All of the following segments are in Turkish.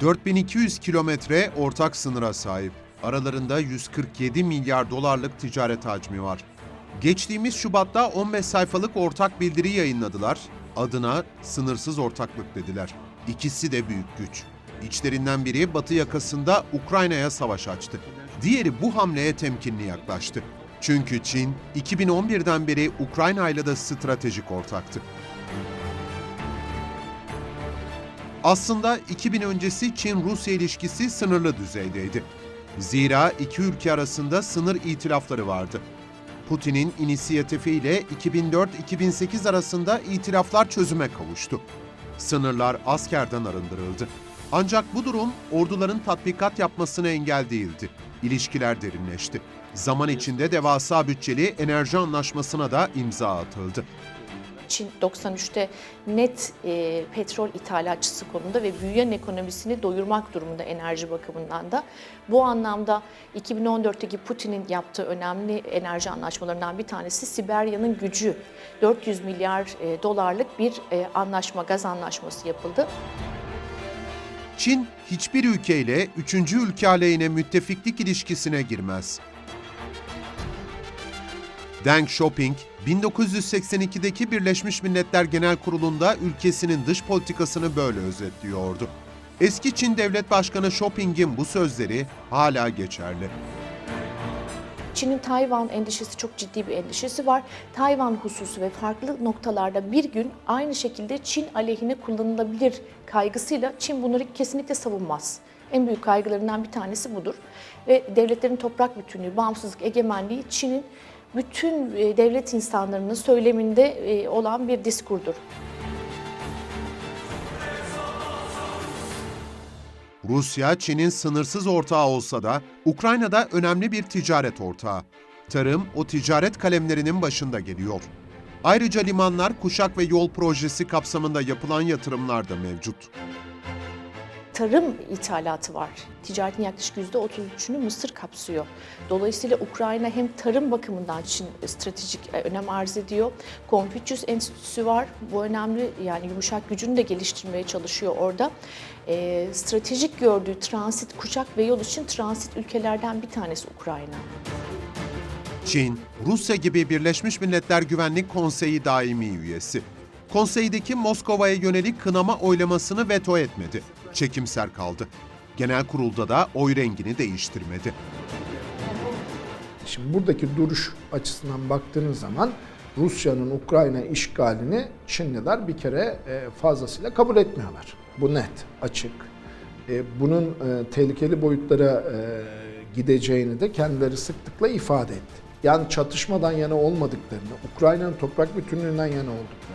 4200 kilometre ortak sınıra sahip. Aralarında 147 milyar dolarlık ticaret hacmi var. Geçtiğimiz Şubat'ta 15 sayfalık ortak bildiri yayınladılar. Adına sınırsız ortaklık dediler. İkisi de büyük güç. İçlerinden biri Batı yakasında Ukrayna'ya savaş açtı. Diğeri bu hamleye temkinli yaklaştı. Çünkü Çin 2011'den beri Ukrayna ile de stratejik ortaktı. Aslında 2000 öncesi Çin-Rusya ilişkisi sınırlı düzeydeydi. Zira iki ülke arasında sınır itilafları vardı. Putin'in inisiyatifiyle 2004-2008 arasında itilaflar çözüme kavuştu. Sınırlar askerden arındırıldı. Ancak bu durum orduların tatbikat yapmasına engel değildi. İlişkiler derinleşti. Zaman içinde devasa bütçeli enerji anlaşmasına da imza atıldı. Çin 93'te net e, petrol ithalatçısı konumunda ve büyüyen ekonomisini doyurmak durumunda enerji bakımından da. Bu anlamda 2014'teki Putin'in yaptığı önemli enerji anlaşmalarından bir tanesi Siberya'nın gücü. 400 milyar e, dolarlık bir e, anlaşma, gaz anlaşması yapıldı. Çin hiçbir ülkeyle üçüncü ülke aleyhine müttefiklik ilişkisine girmez. Deng Xiaoping, 1982'deki Birleşmiş Milletler Genel Kurulu'nda ülkesinin dış politikasını böyle özetliyordu. Eski Çin Devlet Başkanı Xiaoping'in bu sözleri hala geçerli. Çin'in Tayvan endişesi çok ciddi bir endişesi var. Tayvan hususu ve farklı noktalarda bir gün aynı şekilde Çin aleyhine kullanılabilir kaygısıyla Çin bunları kesinlikle savunmaz. En büyük kaygılarından bir tanesi budur. Ve devletlerin toprak bütünlüğü, bağımsızlık, egemenliği Çin'in bütün e, devlet insanlarının söyleminde e, olan bir diskurdur. Rusya, Çin'in sınırsız ortağı olsa da Ukrayna'da önemli bir ticaret ortağı. Tarım o ticaret kalemlerinin başında geliyor. Ayrıca limanlar, kuşak ve yol projesi kapsamında yapılan yatırımlar da mevcut. Tarım ithalatı var. Ticaretin yaklaşık %33'ünü Mısır kapsıyor. Dolayısıyla Ukrayna hem tarım bakımından Çin stratejik e, önem arz ediyor. Confucius Enstitüsü var. Bu önemli yani yumuşak gücünü de geliştirmeye çalışıyor orada. E, stratejik gördüğü transit, kuşak ve yol için transit ülkelerden bir tanesi Ukrayna. Çin, Rusya gibi Birleşmiş Milletler Güvenlik Konseyi daimi üyesi. Konseydeki Moskova'ya yönelik kınama oylamasını veto etmedi. Çekimser kaldı. Genel kurulda da oy rengini değiştirmedi. Şimdi buradaki duruş açısından baktığınız zaman Rusya'nın Ukrayna işgalini Çinliler bir kere e, fazlasıyla kabul etmiyorlar. Bu net, açık. E, Bunun e, tehlikeli boyutlara gideceğini de kendileri sıklıkla ifade etti. Yani çatışmadan yana olmadıklarını, Ukrayna'nın toprak bütünlüğünden yana olduklarını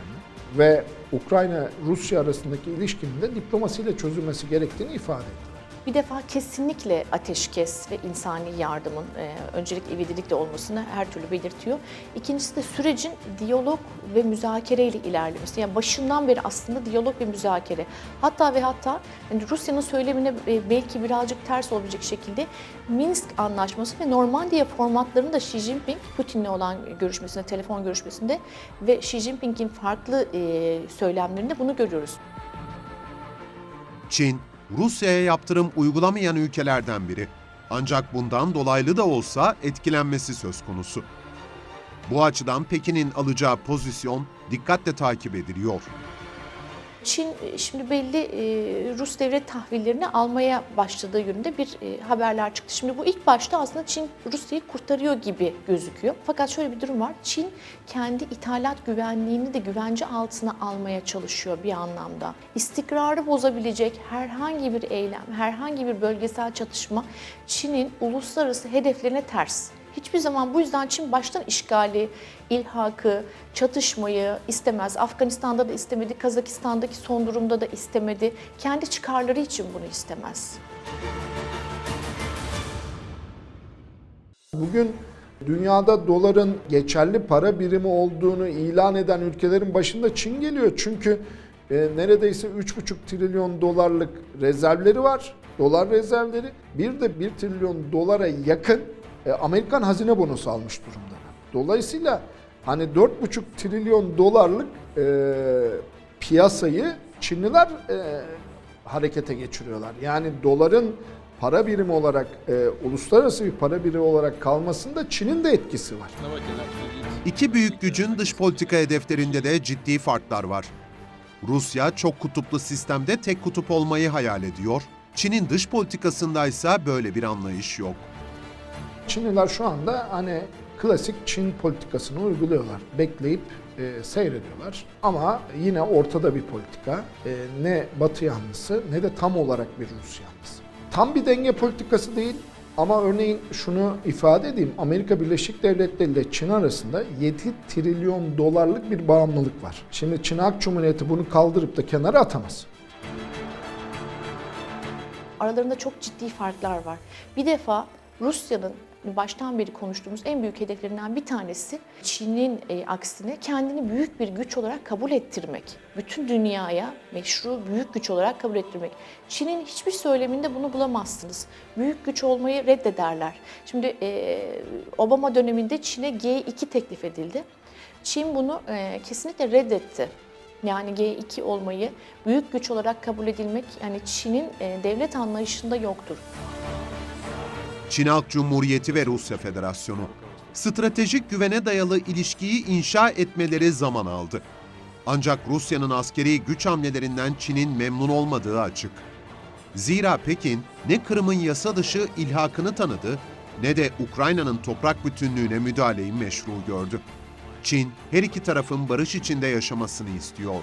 ve Ukrayna-Rusya arasındaki ilişkinin de diplomasiyle çözülmesi gerektiğini ifade etti. Bir defa kesinlikle ateşkes ve insani yardımın e, öncelik ivedilikle olmasını her türlü belirtiyor. İkincisi de sürecin diyalog ve müzakereyle ilerlemesi. Yani başından beri aslında diyalog ve müzakere. Hatta ve hatta yani Rusya'nın söylemine e, belki birazcık ters olabilecek şekilde Minsk Anlaşması ve Normandiya formatlarını da Xi Jinping, Putin'le olan görüşmesinde, telefon görüşmesinde ve Xi Jinping'in farklı e, söylemlerinde bunu görüyoruz. Çin, Rusya'ya yaptırım uygulamayan ülkelerden biri. Ancak bundan dolaylı da olsa etkilenmesi söz konusu. Bu açıdan Pekin'in alacağı pozisyon dikkatle takip ediliyor. Çin e, şimdi belli e, Rus devlet tahvillerini almaya başladığı yönünde bir e, haberler çıktı. Şimdi bu ilk başta aslında Çin Rusya'yı kurtarıyor gibi gözüküyor. Fakat şöyle bir durum var. Çin kendi ithalat güvenliğini de güvence altına almaya çalışıyor bir anlamda. İstikrarı bozabilecek herhangi bir eylem, herhangi bir bölgesel çatışma Çin'in uluslararası hedeflerine ters. Hiçbir zaman bu yüzden Çin baştan işgali, ilhakı, çatışmayı istemez. Afganistan'da da istemedi, Kazakistan'daki son durumda da istemedi. Kendi çıkarları için bunu istemez. Bugün dünyada doların geçerli para birimi olduğunu ilan eden ülkelerin başında Çin geliyor. Çünkü e, neredeyse 3,5 trilyon dolarlık rezervleri var. Dolar rezervleri. Bir de 1 trilyon dolara yakın e, Amerikan hazine bonosu almış durumda. Dolayısıyla hani 4,5 trilyon dolarlık e, piyasayı Çinliler e, harekete geçiriyorlar. Yani doların para birimi olarak, e, uluslararası bir para birimi olarak kalmasında Çin'in de etkisi var. İki büyük gücün dış politika hedeflerinde de ciddi farklar var. Rusya çok kutuplu sistemde tek kutup olmayı hayal ediyor. Çin'in dış politikasındaysa böyle bir anlayış yok. Çinliler şu anda hani klasik Çin politikasını uyguluyorlar. Bekleyip e, seyrediyorlar. Ama yine ortada bir politika. E, ne Batı yanlısı ne de tam olarak bir Rus yanlısı. Tam bir denge politikası değil ama örneğin şunu ifade edeyim. Amerika Birleşik Devletleri ile Çin arasında 7 trilyon dolarlık bir bağımlılık var. Şimdi Çin Halk Cumhuriyeti bunu kaldırıp da kenara atamaz. Aralarında çok ciddi farklar var. Bir defa Rusya'nın baştan beri konuştuğumuz en büyük hedeflerinden bir tanesi Çin'in e, aksine kendini büyük bir güç olarak kabul ettirmek. Bütün dünyaya meşru büyük güç olarak kabul ettirmek. Çin'in hiçbir söyleminde bunu bulamazsınız. Büyük güç olmayı reddederler. Şimdi e, Obama döneminde Çin'e G2 teklif edildi. Çin bunu e, kesinlikle reddetti. Yani G2 olmayı büyük güç olarak kabul edilmek yani Çin'in e, devlet anlayışında yoktur. Çin Halk Cumhuriyeti ve Rusya Federasyonu. Stratejik güvene dayalı ilişkiyi inşa etmeleri zaman aldı. Ancak Rusya'nın askeri güç hamlelerinden Çin'in memnun olmadığı açık. Zira Pekin ne Kırım'ın yasa dışı ilhakını tanıdı ne de Ukrayna'nın toprak bütünlüğüne müdahaleyi meşru gördü. Çin her iki tarafın barış içinde yaşamasını istiyor.